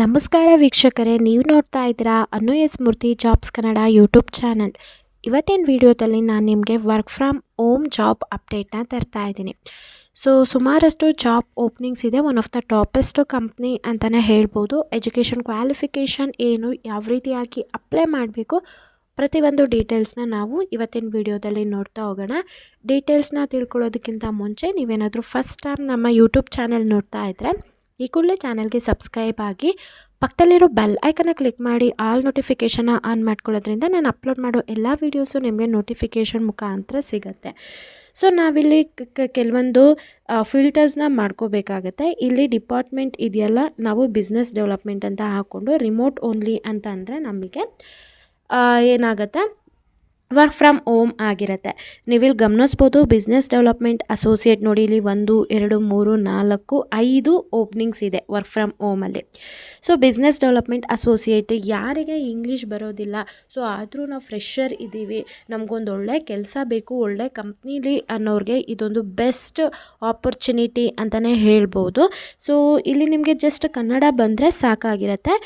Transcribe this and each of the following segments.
ನಮಸ್ಕಾರ ವೀಕ್ಷಕರೇ, ನೀವು ನೋಡ್ತಾ ಇದ್ದೀರಾ Anu S Murthy jobs Kannada YouTube channel. ಇವತ್ತಿನ ವಿಡಿಯೋದಲ್ಲಿ ನಾನು ನಿಮಗೆ ವರ್ಕ್ ಫ್ರಮ್ ಹೋಮ್ ಜಾಬ್ ಅಪ್ಡೇಟ್ನ ತರ್ತಾ ಇದ್ದೀನಿ. ಸೊ ಸುಮಾರಷ್ಟು ಜಾಬ್ ಓಪನಿಂಗ್ಸ್ ಇದೆ. One of the topest company ಅಂತಲೇ ಹೇಳ್ಬೋದು. ಎಜುಕೇಷನ್ ಕ್ವಾಲಿಫಿಕೇಷನ್ ಏನು, ಯಾವ ರೀತಿಯಾಗಿ ಅಪ್ಲೈ ಮಾಡಬೇಕು, ಪ್ರತಿಯೊಂದು ಡೀಟೇಲ್ಸ್ನ ನಾವು ಇವತ್ತಿನ ವಿಡಿಯೋದಲ್ಲಿ ನೋಡ್ತಾ ಹೋಗೋಣ. ಡೀಟೇಲ್ಸ್ನ ತಿಳ್ಕೊಳ್ಳೋದಕ್ಕಿಂತ ಮುಂಚೆ ನೀವೇನಾದರೂ ಫಸ್ಟ್ ಟೈಮ್ ನಮ್ಮ ಯೂಟ್ಯೂಬ್ ಚಾನೆಲ್ ನೋಡ್ತಾ ಇದ್ದರೆ ಈ ಕೂಡಲೇ ಚಾನಲ್ಗೆ ಸಬ್ಸ್ಕ್ರೈಬ್ ಆಗಿ ಪಕ್ಕದಲ್ಲಿರೋ ಬೆಲ್ ಐಕನ್ನ ಕ್ಲಿಕ್ ಮಾಡಿ ಆಲ್ ನೋಟಿಫಿಕೇಷನ್ನ ಆನ್ ಮಾಡ್ಕೊಳ್ಳೋದ್ರಿಂದ ನಾನು ಅಪ್ಲೋಡ್ ಮಾಡೋ ಎಲ್ಲ ವೀಡಿಯೋಸು ನಿಮಗೆ ನೋಟಿಫಿಕೇಷನ್ ಮುಖಾಂತರ ಸಿಗುತ್ತೆ. ಸೊ ನಾವಿಲ್ಲಿ ಕೆಲವೊಂದು ಫಿಲ್ಟರ್ಸ್ನ ಮಾಡ್ಕೋಬೇಕಾಗತ್ತೆ. ಇಲ್ಲಿ ಡಿಪಾರ್ಟ್ಮೆಂಟ್ ಇದೆಯಲ್ಲ, ನಾವು ಬಿಸ್ನೆಸ್ ಡೆವಲಪ್ಮೆಂಟ್ ಅಂತ ಹಾಕ್ಕೊಂಡು ರಿಮೋಟ್ ಓನ್ಲಿ ಅಂತ ಅಂದರೆ ನಮಗೆ ಏನಾಗುತ್ತೆ? ವರ್ಕ್ ಫ್ರಮ್ ಓಮ್ ಆಗಿರುತ್ತೆ. ನೀವಿಲ್ಲಿ ಗಮನಿಸ್ಬೋದು ಬಿಸ್ನೆಸ್ ಡೆವಲಪ್ಮೆಂಟ್ ಅಸೋಸಿಯೇಟ್ ನೋಡಿ ಇಲ್ಲಿ ಒಂದು, ಎರಡು, ಮೂರು, ನಾಲ್ಕು, ಐದು ಓಪ್ನಿಂಗ್ಸ್ ಇದೆ ವರ್ಕ್ ಫ್ರಮ್ ಓಮಲ್ಲಿ ಸೊ ಬಿಸ್ನೆಸ್ ಡೆವಲಪ್ಮೆಂಟ್ ಅಸೋಸಿಯೇಟ್ ಯಾರಿಗೆ ಇಂಗ್ಲೀಷ್ ಬರೋದಿಲ್ಲ ಸೊ ಆದರೂ ನಾವು ಫ್ರೆಷರ್ ಇದ್ದೀವಿ, ನಮಗೊಂದು ಒಳ್ಳೆ ಕೆಲಸ ಬೇಕು, ಒಳ್ಳೆ ಕಂಪ್ನಿಲಿ ಅನ್ನೋರಿಗೆ ಇದೊಂದು ಬೆಸ್ಟ್ ಆಪರ್ಚುನಿಟಿ ಅಂತಲೇ ಹೇಳ್ಬೋದು. ಸೊ ಇಲ್ಲಿ ನಿಮಗೆ ಜಸ್ಟ್ ಕನ್ನಡ ಬಂದರೆ ಸಾಕಾಗಿರುತ್ತೆ.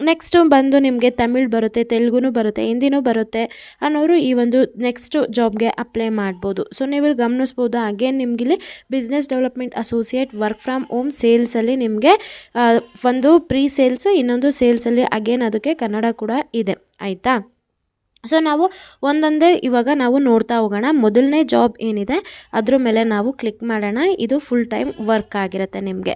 ನೆಕ್ಸ್ಟು ಬಂದು ನಿಮಗೆ ತಮಿಳ್ ಬರುತ್ತೆ, ತೆಲುಗುನೂ ಬರುತ್ತೆ, ಹಿಂದಿನೂ ಬರುತ್ತೆ ಅನ್ನೋರು ಈ ಒಂದು ನೆಕ್ಸ್ಟು ಜಾಬ್ಗೆ ಅಪ್ಲೈ ಮಾಡ್ಬೋದು. ಸೊ, ನೀವು ಇಲ್ಲಿ ಗಮನಿಸ್ಬೋದು again ನಿಮಗಿಲ್ಲಿ business development associate work from home ಸೇಲ್ಸಲ್ಲಿ ನಿಮಗೆ ಒಂದು ಪ್ರೀ ಸೇಲ್ಸು, ಇನ್ನೊಂದು ಸೇಲ್ಸಲ್ಲಿ ಅಗೇನ್ ಅದಕ್ಕೆ ಕನ್ನಡ ಕೂಡ ಇದೆ. ಆಯಿತಾ? ಸೊ ನಾವು ಒಂದೊಂದೇ ಇವಾಗ ನಾವು ನೋಡ್ತಾ ಹೋಗೋಣ. ಮೊದಲನೇ ಜಾಬ್ ಏನಿದೆ, ಅದ್ರ ಮೇಲೆ ನಾವು ಕ್ಲಿಕ್ ಮಾಡೋಣ. ಇದು ಫುಲ್ ಟೈಮ್ ವರ್ಕ್ ಆಗಿರುತ್ತೆ ನಿಮಗೆ.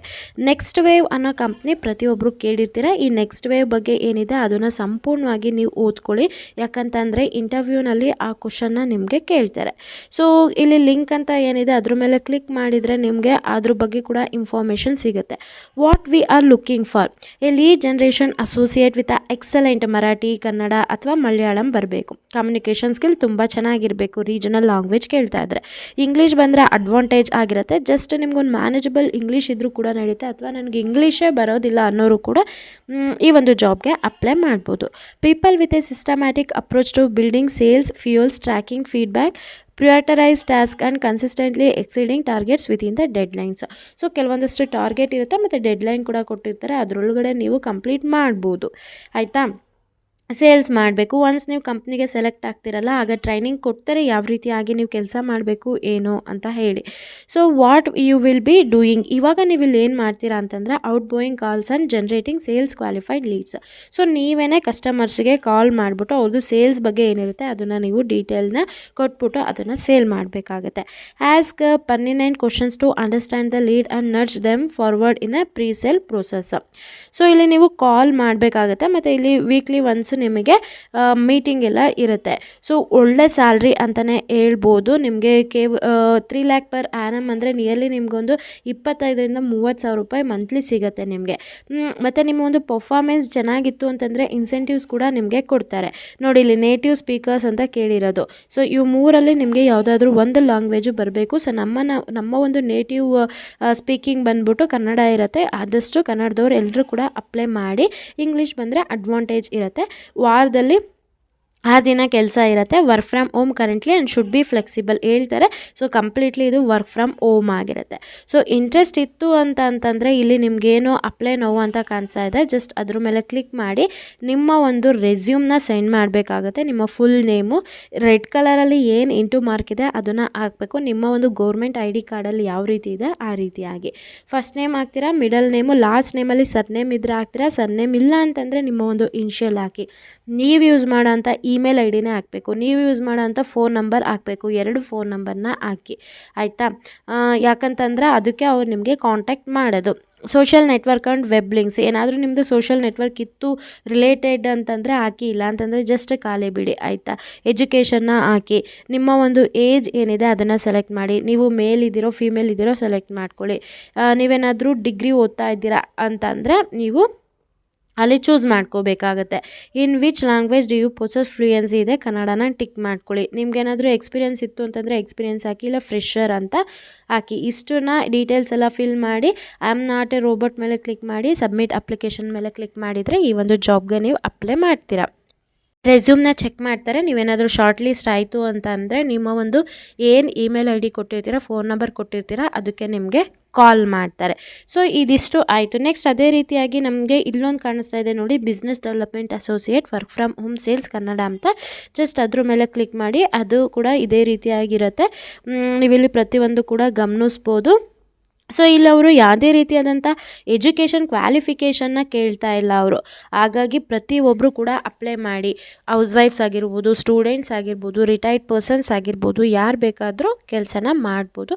ನೆಕ್ಸ್ಟ್ ವೇವ್ ಅನ್ನೋ ಕಂಪ್ನಿ ಪ್ರತಿಯೊಬ್ಬರು ಕೇಳಿರ್ತೀರ. ಈ ನೆಕ್ಸ್ಟ್ ವೇವ್ ಬಗ್ಗೆ ಏನಿದೆ, ಅದನ್ನು ಸಂಪೂರ್ಣವಾಗಿ ನೀವು ಓದ್ಕೊಳ್ಳಿ. ಯಾಕಂತಂದರೆ ಇಂಟರ್ವ್ಯೂನಲ್ಲಿ ಆ ಕ್ವಶನ್ನ ನಿಮಗೆ ಕೇಳ್ತಾರೆ. ಸೊ ಇಲ್ಲಿ ಲಿಂಕ್ ಅಂತ ಏನಿದೆ, ಅದ್ರ ಮೇಲೆ ಕ್ಲಿಕ್ ಮಾಡಿದರೆ ನಿಮಗೆ ಅದ್ರ ಬಗ್ಗೆ ಕೂಡ ಇನ್ಫಾರ್ಮೇಷನ್ ಸಿಗುತ್ತೆ. What we are looking for ಇಲ್ಲಿ generation associate with a excellent Marathi, Kannada ಅಥವಾ ಮಲಯಾಳಂ ಬರಬೇಕು. ಕಮ್ಯುನಿಕೇಷನ್ ಸ್ಕಿಲ್ ತುಂಬ ಚೆನ್ನಾಗಿರಬೇಕು. ರೀಜನಲ್ ಲ್ಯಾಂಗ್ವೇಜ್ ಕೇಳ್ತಾ ಇದ್ರೆ. ಇಂಗ್ಲೀಷ್ ಬಂದರೆ ಅಡ್ವಾಂಟೇಜ್ ಆಗಿರುತ್ತೆ. ಜಸ್ಟ್ ನಿಮ್ಗೊಂದು ಮ್ಯಾನೇಜಬಲ್ ಇಂಗ್ಲೀಷ್ ಇದ್ದರೂ ಕೂಡ ನಡೆಯುತ್ತೆ ಅಥವಾ ನನಗೆ ಇಂಗ್ಲೀಷೇ ಬರೋದಿಲ್ಲ ಅನ್ನೋರು ಕೂಡ ಈ ಒಂದು ಜಾಬ್ಗೆ ಅಪ್ಲೈ ಮಾಡ್ಬೋದು. People with a systematic approach to building sales funnels tracking feedback prioritise task and consistently exceeding targets within the deadlines so ಕೆಲವೊಂದಷ್ಟು ಟಾರ್ಗೆಟ್ ಇರುತ್ತೆ, ಮತ್ತು ಡೆಡ್ ಲೈನ್ ಕೂಡ ಕೊಟ್ಟಿರ್ತಾರೆ. ಅದರೊಳಗಡೆ ನೀವು ಕಂಪ್ಲೀಟ್ ಮಾಡ್ಬೋದು. ಆಯಿತಾ? ಸೇಲ್ಸ್ ಮಾಡಬೇಕು. ಒನ್ಸ್ ನೀವು ಕಂಪ್ನಿಗೆ ಸೆಲೆಕ್ಟ್ ಆಗ್ತಿರಲ್ಲ, ಆಗ ಟ್ರೈನಿಂಗ್ ಕೊಡ್ತಾರೆ, ಯಾವ ರೀತಿಯಾಗಿ ನೀವು ಕೆಲಸ ಮಾಡಬೇಕು, ಏನು ಅಂತ ಹೇಳಿ. So what you will be doing ಇವಾಗ ನೀವು ಇಲ್ಲಿ ಏನು ಮಾಡ್ತೀರಾ ಅಂತಂದರೆ outgoing calls and generating sales qualified leads so ನೀವೇ ಕಸ್ಟಮರ್ಸ್ಗೆ ಕಾಲ್ ಮಾಡಿಬಿಟ್ಟು ಅವ್ರದ್ದು ಸೇಲ್ಸ್ ಬಗ್ಗೆ ಏನಿರುತ್ತೆ, ಅದನ್ನು ನೀವು ಡೀಟೇಲ್ನ ಕೊಟ್ಬಿಟ್ಟು ಅದನ್ನು ಸೇಲ್ ಮಾಡಬೇಕಾಗತ್ತೆ. ಪನ್ನಿ nine questions to understand the lead and nurture them forward in a pre sale process so ಇಲ್ಲಿ ನೀವು ಕಾಲ್ ಮಾಡಬೇಕಾಗತ್ತೆ, ಮತ್ತು ಇಲ್ಲಿ ವೀಕ್ಲಿ ಒನ್ಸ್ ನಿಮಗೆ ಮೀಟಿಂಗ್ ಎಲ್ಲ ಇರುತ್ತೆ. ಸೊ ಒಳ್ಳೆ ಸ್ಯಾಲ್ರಿ ಅಂತಲೇ ಹೇಳ್ಬೋದು. ನಿಮಗೆ ಕೇವ್ ತ್ರೀ ಲ್ಯಾಕ್ ಪರ್ ಆ್ಯನಮ್ ಅಂದರೆ ನಿಯರ್ಲಿ ನಿಮಗೊಂದು ಇಪ್ಪತ್ತೈದರಿಂದ ಮೂವತ್ತು ಸಾವಿರ ರೂಪಾಯಿ ಮಂತ್ಲಿ ಸಿಗುತ್ತೆ ನಿಮಗೆ. ಮತ್ತು ನಿಮ್ಮ ಒಂದು ಪರ್ಫಾರ್ಮೆನ್ಸ್ ಚೆನ್ನಾಗಿತ್ತು ಅಂತಂದರೆ ಇನ್ಸೆಂಟಿವ್ಸ್ ಕೂಡ ನಿಮಗೆ ಕೊಡ್ತಾರೆ. ನೋಡಿ, ಇಲ್ಲಿ ನೇಟಿವ್ ಸ್ಪೀಕರ್ಸ್ ಅಂತ ಕೇಳಿರೋದು. ಸೊ ಇವು ಮೂರಲ್ಲಿ ನಿಮಗೆ ಯಾವುದಾದ್ರೂ ಒಂದು ಲ್ಯಾಂಗ್ವೇಜು ಬರಬೇಕು. ಸೊ ನಮ್ಮ ನಮ್ಮ ಒಂದು ನೇಟಿವ್ ಸ್ಪೀಕಿಂಗ್ ಬಂದ್ಬಿಟ್ಟು ಕನ್ನಡ ಇರುತ್ತೆ. ಆದಷ್ಟು ಕನ್ನಡದವ್ರು ಎಲ್ಲರೂ ಕೂಡ ಅಪ್ಲೈ ಮಾಡಿ ಇಂಗ್ಲೀಷ್ ಬಂದರೆ ಅಡ್ವಾಂಟೇಜ್ ಇರುತ್ತೆ. وعارضة ليه؟ ಆ ದಿನ ಕೆಲಸ ಇರುತ್ತೆ. Work from home currently and should be flexible ಹೇಳ್ತಾರೆ. ಸೊ ಕಂಪ್ಲೀಟ್ಲಿ ಇದು ವರ್ಕ್ ಫ್ರಮ್ ಹೋಮ್ ಆಗಿರುತ್ತೆ. ಸೊ ಇಂಟ್ರೆಸ್ಟ್ ಇತ್ತು ಅಂತ ಅಂತಂದರೆ ಇಲ್ಲಿ ನಿಮಗೇನು ಅಪ್ಲೈ ನೋವು ಅಂತ ಕಾಣಿಸ್ತಾ ಇದೆ. ಜಸ್ಟ್ ಅದ್ರ ಮೇಲೆ ಕ್ಲಿಕ್ ಮಾಡಿ ನಿಮ್ಮ ಒಂದು ರೆಸ್ಯೂಮ್ನ ಸೆಂಡ್ ಮಾಡಬೇಕಾಗುತ್ತೆ. ನಿಮ್ಮ ಫುಲ್ ನೇಮು ರೆಡ್ ಕಲರಲ್ಲಿ ಏನು ಇಂಟು ಮಾರ್ಕ್ ಇದೆ ಅದನ್ನು ಹಾಕಬೇಕು. ನಿಮ್ಮ ಒಂದು ಗೌರ್ಮೆಂಟ್ ಐ ಡಿ ಕಾರ್ಡಲ್ಲಿ ಯಾವ ರೀತಿ ಇದೆ ಆ ರೀತಿಯಾಗಿ ಫಸ್ಟ್ ನೇಮ್ ಹಾಕ್ತೀರಾ ಮಿಡಲ್ ನೇಮು ಲಾಸ್ಟ್ ನೇಮಲ್ಲಿ ಸರ್ ನೇಮ್ ಇದ್ರೆ ಹಾಕ್ತೀರಾ ಸರ್ ನೇಮ್ ಇಲ್ಲ ಅಂತಂದರೆ ನಿಮ್ಮ ಒಂದು ಇನ್ಷಿಯಲ್ ಹಾಕಿ. ನೀವು ಯೂಸ್ ಮಾಡೋಂಥ ಇಮೇಲ್ ಐ ಡಿನೇ ಹಾಕಬೇಕು. ನೀವು ಯೂಸ್ ಮಾಡೋಂಥ ಫೋನ್ ನಂಬರ್ ಹಾಕಬೇಕು. ಎರಡು ಫೋನ್ ನಂಬರ್ನ ಹಾಕಿ. ಆಯಿತಾ? ಯಾಕಂತಂದರೆ ಅದಕ್ಕೆ ಅವ್ರು ನಿಮಗೆ ಕಾಂಟ್ಯಾಕ್ಟ್ ಮಾಡೋದು. Social network and web links ಏನಾದರೂ ನಿಮ್ಮದು ಸೋಷಿಯಲ್ ನೆಟ್ವರ್ಕ್ ಇತ್ತು ರಿಲೇಟೆಡ್ ಅಂತಂದರೆ ಹಾಕಿ ಇಲ್ಲ ಅಂತಂದರೆ ಜಸ್ಟ್ ಖಾಲಿ ಬಿಡಿ. ಆಯಿತಾ? ಎಜುಕೇಷನ್ನ ಹಾಕಿ. ನಿಮ್ಮ ಒಂದು ಏಜ್ ಏನಿದೆ ಅದನ್ನು ಸೆಲೆಕ್ಟ್ ಮಾಡಿ. ನೀವು ಮೇಲ್ ಇದ್ದೀರೋ ಫೀಮೇಲ್ ಇದ್ದೀರೋ ಸೆಲೆಕ್ಟ್ ಮಾಡ್ಕೊಳ್ಳಿ. ನೀವೇನಾದರೂ ಡಿಗ್ರಿ ಓದ್ತಾ ಇದ್ದೀರಾ ಅಂತಂದರೆ ನೀವು ಅಲ್ಲಿ ಚೂಸ್ ಮಾಡ್ಕೋಬೇಕಾಗತ್ತೆ. In which language do you possess fluency ಇದೆ? ಕನ್ನಡನ ಟಿಕ್ ಮಾಡ್ಕೊಳ್ಳಿ. ನಿಮ್ಗೇನಾದರೂ ಎಕ್ಸ್ಪೀರಿಯನ್ಸ್ ಇತ್ತು ಅಂತಂದರೆ ಎಕ್ಸ್ಪೀರಿಯನ್ಸ್ ಹಾಕಿ, ಇಲ್ಲ ಫ್ರೆಷರ್ ಅಂತ ಹಾಕಿ. ಇಷ್ಟನ್ನ ಡೀಟೇಲ್ಸ್ ಎಲ್ಲ ಫಿಲ್ ಮಾಡಿ I am not a robot ಮೇಲೆ ಕ್ಲಿಕ್ ಮಾಡಿ ಸಬ್ಮಿಟ್ ಅಪ್ಲಿಕೇಶನ್ ಮೇಲೆ ಕ್ಲಿಕ್ ಮಾಡಿದರೆ ಈ ಒಂದು ಜಾಬ್ಗೆ ನೀವು ಅಪ್ಲೈ ಮಾಡ್ತೀರಾ. ರೆಸ್ಯೂಮ್ನ ಚೆಕ್ ಮಾಡ್ತಾರೆ. ನೀವೇನಾದರೂ ಶಾರ್ಟ್ ಲಿಸ್ಟ್ ಆಯಿತು ಅಂತ ಅಂದರೆ ನಿಮ್ಮ ಒಂದು ಏನು ಇಮೇಲ್ ಐ ಡಿ ಕೊಟ್ಟಿರ್ತೀರ, ಫೋನ್ ನಂಬರ್ ಕೊಟ್ಟಿರ್ತೀರ, ಅದಕ್ಕೆ ನಿಮಗೆ ಕಾಲ್ ಮಾಡ್ತಾರೆ. ಸೊ, ಇದಿಷ್ಟು ಆಯಿತು. ನೆಕ್ಸ್ಟ್ ಅದೇ ರೀತಿಯಾಗಿ ನಮಗೆ ಇಲ್ಲೊಂದು ಕಾಣಿಸ್ತಾ ಇದೆ ನೋಡಿ business development associate work from home sales Kannada ಅಂತ. ಜಸ್ಟ್ ಅದ್ರ ಮೇಲೆ ಕ್ಲಿಕ್ ಮಾಡಿ, ಅದು ಕೂಡ ಇದೇ ರೀತಿಯಾಗಿರುತ್ತೆ. ನೀವಿಲ್ಲಿ ಪ್ರತಿಯೊಂದು ಕೂಡ ಗಮನಿಸ್ಬೋದು. ಸೊ ಇಲ್ಲಿ ಅವರು ಯಾವುದೇ ರೀತಿಯಾದಂಥ ಎಜುಕೇಷನ್ ಕ್ವಾಲಿಫಿಕೇಷನ್ನ ಕೇಳ್ತಾ ಇಲ್ಲ ಅವರು. ಹಾಗಾಗಿ ಪ್ರತಿಯೊಬ್ಬರು ಕೂಡ ಅಪ್ಲೈ ಮಾಡಿ. ಹೌಸ್ ವೈಫ್ಸ್ ಆಗಿರ್ಬೋದು ಸ್ಟೂಡೆಂಟ್ಸ್ ಆಗಿರ್ಬೋದು ರಿಟೈರ್ಡ್ ಪರ್ಸನ್ಸ್ ಆಗಿರ್ಬೋದು, ಯಾರು ಬೇಕಾದರೂ ಕೆಲಸನ ಮಾಡ್ಬೋದು.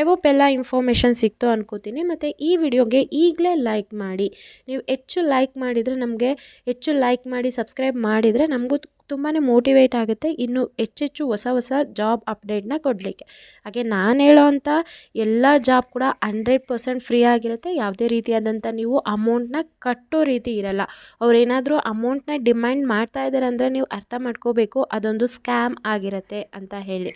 ಐ ಹೋಪ್ ಎಲ್ಲ ಇನ್ಫಾರ್ಮೇಷನ್ ಸಿಕ್ತು ಅನ್ಕೋತೀನಿ. ಮತ್ತು ಈ ವಿಡಿಯೋಗೆ ಈಗಲೇ ಲೈಕ್ ಮಾಡಿ. ನೀವು ಹೆಚ್ಚು ಲೈಕ್ ಮಾಡಿದರೆ ನಮಗೆ, ಹೆಚ್ಚು ಲೈಕ್ ಮಾಡಿ ಸಬ್ಸ್ಕ್ರೈಬ್ ಮಾಡಿದರೆ ನಮಗೂ ತುಂಬಾ ಮೋಟಿವೇಟ್ ಆಗುತ್ತೆ. ಇನ್ನು ಹೆಚ್ಚೆಚ್ಚು ಹೊಸ ಹೊಸ ಜಾಬ್ ಅಪ್ಡೇಟ್ನ ಕೊಡಲಿಕ್ಕೆ. ಹಾಗೆ ನಾನು ಹೇಳೋ ಅಂಥ ಎಲ್ಲ ಜಾಬ್ ಕೂಡ ಹಂಡ್ರೆಡ್ ಪರ್ಸೆಂಟ್ ಫ್ರೀ ಆಗಿರುತ್ತೆ. ಯಾವುದೇ ರೀತಿಯಾದಂಥ ನೀವು ಅಮೌಂಟ್ನ ಕಟ್ಟೋ ರೀತಿ ಇರಲ್ಲ. ಅವರೇನಾದರೂ ಅಮೌಂಟ್ನ ಡಿಮ್ಯಾಂಡ್ ಮಾಡ್ತಾ ಇದ್ದಾರೆ ಅಂದರೆ ನೀವು ಅರ್ಥ ಮಾಡ್ಕೋಬೇಕು. ಅದೊಂದು ಸ್ಕ್ಯಾಮ್ ಆಗಿರುತ್ತೆ ಅಂತ ಹೇಳಿ.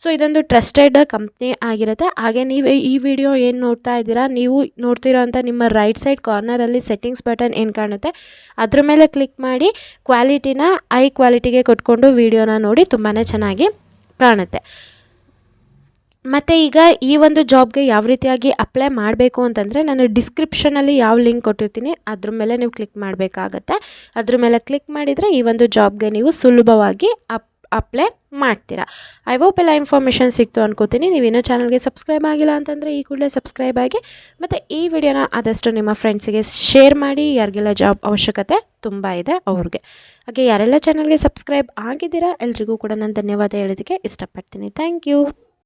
ಸೊ ಇದೊಂದು ಟ್ರಸ್ಟೆಡ್ ಕಂಪ್ನಿ ಆಗಿರುತ್ತೆ. ಹಾಗೆ ನೀವು ಈ ವಿಡಿಯೋ ಏನು ನೋಡ್ತಾ ಇದ್ದೀರಾ, ನೀವು ನೋಡ್ತಿರೋ ಅಂಥ ನಿಮ್ಮ ರೈಟ್ ಸೈಡ್ ಕಾರ್ನರಲ್ಲಿ ಸೆಟ್ಟಿಂಗ್ಸ್ ಬಟನ್ ಏನು ಕಾಣುತ್ತೆ, ಅದ್ರ ಮೇಲೆ ಕ್ಲಿಕ್ ಮಾಡಿ ಕ್ವಾಲಿಟಿನ, ಐ ಕ್ವಾಲಿಟಿಗೆ ಕೊಟ್ಕೊಂಡು ವಿಡಿಯೋನ ನೋಡಿ ತುಂಬಾ ಚೆನ್ನಾಗಿ ಕಾಣುತ್ತೆ. ಮತ್ತು ಈಗ ಈ ಒಂದು ಜಾಬ್ಗೆ ಯಾವ ರೀತಿಯಾಗಿ ಅಪ್ಲೈ ಮಾಡಬೇಕು ಅಂತಂದರೆ ನಾನು ಡಿಸ್ಕ್ರಿಪ್ಷನಲ್ಲಿ ಯಾವ ಲಿಂಕ್ ಕೊಟ್ಟಿರ್ತೀನಿ, ಅದ್ರ ಮೇಲೆ ನೀವು ಕ್ಲಿಕ್ ಮಾಡಬೇಕಾಗತ್ತೆ. ಅದ್ರ ಮೇಲೆ ಕ್ಲಿಕ್ ಮಾಡಿದರೆ ಈ ಒಂದು ಜಾಬ್ಗೆ ನೀವು ಸುಲಭವಾಗಿ ಅಪ್ ಅಪ್ಲೈ ಮಾಡ್ತೀರಾ. ಐ ಹೋಪ್ ಎಲ್ಲ ಇನ್ಫಾರ್ಮೇಷನ್ ಸಿಕ್ತು ಅನ್ಕೋತೀನಿ. ನೀವಿನ್ನೂ ಚಾನಲ್ಗೆ ಸಬ್ಸ್ಕ್ರೈಬ್ ಆಗಿಲ್ಲ ಅಂತಂದರೆ ಈ ಕೂಡಲೇ ಸಬ್ಸ್ಕ್ರೈಬ್ ಆಗಿ. ಮತ್ತು ಈ ವಿಡಿಯೋನ ಆದಷ್ಟು ನಿಮ್ಮ ಫ್ರೆಂಡ್ಸಿಗೆ ಶೇರ್ ಮಾಡಿ. ಯಾರಿಗೆಲ್ಲ ಜಾಬ್ ಅವಶ್ಯಕತೆ ತುಂಬ ಇದೆ ಅವ್ರಿಗೆ. ಹಾಗೆ ಯಾರೆಲ್ಲ ಚಾನಲ್ಗೆ ಸಬ್ಸ್ಕ್ರೈಬ್ ಆಗಿದ್ದೀರಾ, ಎಲ್ರಿಗೂ ಕೂಡ ನಾನು ಧನ್ಯವಾದ ಹೇಳೋದಕ್ಕೆ ಇಷ್ಟಪಡ್ತೀನಿ. Thank you